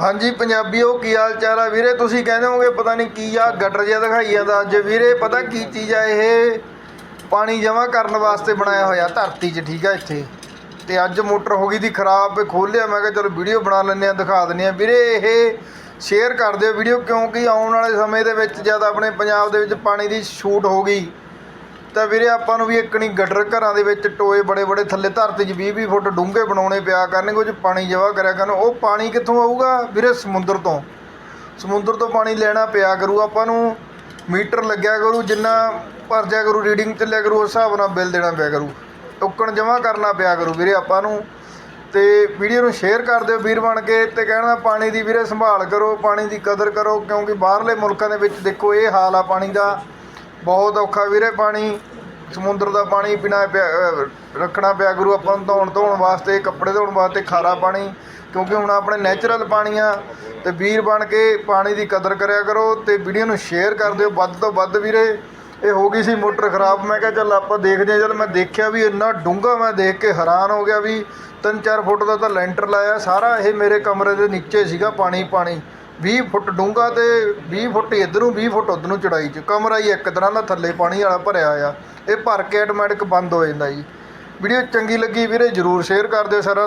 ਹਾਂਜੀ ਪੰਜਾਬੀਓ ਕੀ ਹਾਲ ਚਾਲ ਆ? ਵੀਰੇ, ਤੁਸੀਂ ਕਹਿੰਦੇ ਹੋਗੇ ਪਤਾ ਨਹੀਂ ਕੀ ਆ, ਗਟਰ ਜਿਹਾ ਦਿਖਾਈ ਜਾਂਦਾ ਅੱਜ। ਵੀਰੇ, ਪਤਾ ਕੀ ਚੀਜ਼ ਆ ਇਹ? ਪਾਣੀ ਜਮ੍ਹਾਂ ਕਰਨ ਵਾਸਤੇ ਬਣਾਇਆ ਹੋਇਆ, ਧਰਤੀ 'ਚ, ਠੀਕ ਆ ਇੱਥੇ। ਤੇ ਅੱਜ ਮੋਟਰ ਹੋ ਗਈ ਦੀ ਖਰਾਬ ਖੋਲਿਆ ਮੈਂ ਕਿਹਾ ਚਲੋ ਵੀਡੀਓ ਬਣਾ ਲੈਂਦੇ ਆ ਦਿਖਾ ਦਿੰਦੇ ਆ ਵੀਰੇ, ਇਹ ਸ਼ੇਅਰ ਕਰ ਦਿਓ ਵੀਡੀਓ, ਕਿਉਂਕਿ ਆਉਣ ਵਾਲੇ ਸਮੇਂ ਦੇ ਵਿੱਚ ਜਦ ਆਪਣੇ ਪੰਜਾਬ ਦੇ ਵਿੱਚ ਪਾਣੀ ਦੀ ਛੂਟ ਹੋ ਗਈ ਤਾਂ ਵੀਰੇ, ਆਪਾਂ ਨੂੰ ਵੀ ਇੱਕ ਨਹੀਂ, ਗਟਰ ਘਰਾਂ ਦੇ ਵਿੱਚ ਟੋਏ ਬੜੇ ਬੜੇ, ਥੱਲੇ ਧਰਤੀ 'ਚ 20 20 ਫੁੱਟ ਡੂੰਘੇ ਬਣਾਉਣੇ ਪਿਆ ਕਰਨਗੇ ਉਹ 'ਚ ਪਾਣੀ ਜਵਾ ਕਰਿਆ ਕਰਨ। ਉਹ ਪਾਣੀ ਕਿੱਥੋਂ ਆਊਗਾ ਵੀਰੇ? ਸਮੁੰਦਰ ਤੋਂ। ਸਮੁੰਦਰ ਤੋਂ ਪਾਣੀ ਲੈਣਾ ਪਿਆ ਕਰੂ ਆਪਾਂ ਨੂੰ, ਮੀਟਰ ਲੱਗਿਆ ਕਰੂ, ਜਿੰਨਾ ਭਰ ਜਾ ਕਰੂ, ਰੀਡਿੰਗ ਚੱਲਿਆ ਕਰੂ, ਉਸ ਹਿਸਾਬ ਨਾਲ ਬਿੱਲ ਦੇਣਾ ਪਿਆ ਕਰੂ। ਟੋਕਣ ਜਮ੍ਹਾਂ ਕਰਨਾ ਪਿਆ ਕਰੂ ਵੀਰੇ ਆਪਾਂ ਨੂੰ। ਤੇ ਵੀਡੀਓ ਨੂੰ ਸ਼ੇਅਰ ਕਰ ਦਿਓ ਵੀਰ ਬਣ ਕੇ ਤੇ ਕਹਿਣਾ ਪਾਣੀ ਦੀ ਵੀਰੇ ਸੰਭਾਲ ਕਰੋ, ਪਾਣੀ ਦੀ ਕਦਰ ਕਰੋ, ਕਿਉਂਕਿ ਬਾਹਰਲੇ ਮੁਲਕਾਂ ਦੇ ਵਿੱਚ ਦੇਖੋ ਇਹ ਹਾਲ ਆ ਪਾਣੀ ਦਾ। ਬਹੁਤ ਔਖਾ ਵੀਰੇ ਪਾਣੀ। ਸਮੁੰਦਰ ਦਾ ਪਾਣੀ ਪੀਣਾ ਪਿਆ, ਅਹ, ਰੱਖਣਾ ਪਿਆ ਗੁਰੂ ਆਪਾਂ ਨੂੰ ਧੋਣ ਧੋਣ ਵਾਸਤੇ, ਕੱਪੜੇ ਧੋਣ ਵਾਸਤੇ, ਖਾਰਾ ਪਾਣੀ, ਕਿਉਂਕਿ ਹੁਣ ਆਪਣੇ ਨੈਚੁਰਲ ਪਾਣੀ ਆ ਤੇ ਵੀਰ ਬਣ ਕੇ ਪਾਣੀ ਦੀ ਕਦਰ ਕਰਿਆ ਕਰੋ ਤੇ ਵੀਡੀਓ ਨੂੰ ਸ਼ੇਅਰ ਕਰ ਦਿਓ, ਵੱਧ ਤੋਂ ਵੱਧ ਵੀਰੇ। ਇਹ ਹੋ ਗਈ ਸੀ ਮੋਟਰ ਖਰਾਬ, ਮੈਂ ਕਿਹਾ ਚੱਲ ਆਪਾਂ ਦੇਖਦੇ ਹਾਂ, ਚੱਲ ਮੈਂ ਦੇਖਿਆ ਵੀ ਇੰਨਾ ਡੂੰਘਾ ਮੈਂ ਦੇਖ ਕੇ ਹੈਰਾਨ ਹੋ ਗਿਆ ਵੀ 3-4 ਫੁੱਟ ਦਾ ਤਾਂ ਲੈਂਟਰ ਲਾਇਆ, ਸਾਰਾ ਇਹ ਮੇਰੇ ਕਮਰੇ ਦੇ ਨੀਚੇ ਸੀਗਾ ਪਾਣੀ ਪਾਣੀ। 20 ਫੁੱਟ ਡੂੰਘਾ ਤੇ 20 ਫੁੱਟ ਇੱਧਰੋਂ 20 ਫੁੱਟ ਉੱਧਰ ਨੂੰ ਚੜਾਈ ਚ, ਕਮਰਾ ਹੀ ਇੱਕ ਤਰ੍ਹਾਂ ਦਾ ਥੱਲੇ ਪਾਣੀ ਵਾਲਾ ਭਰਿਆ ਆ ਇਹ ਭਰ ਕੇ ਆਟੋਮੈਟਿਕ ਬੰਦ ਹੋ ਜਾਂਦਾ ਜੀ। ਵੀਡੀਓ ਚੰਗੀ ਲੱਗੀ ਵੀਰੇ, ਜਰੂਰ ਸ਼ੇਅਰ ਕਰ ਦਿਓ ਸਾਰਾ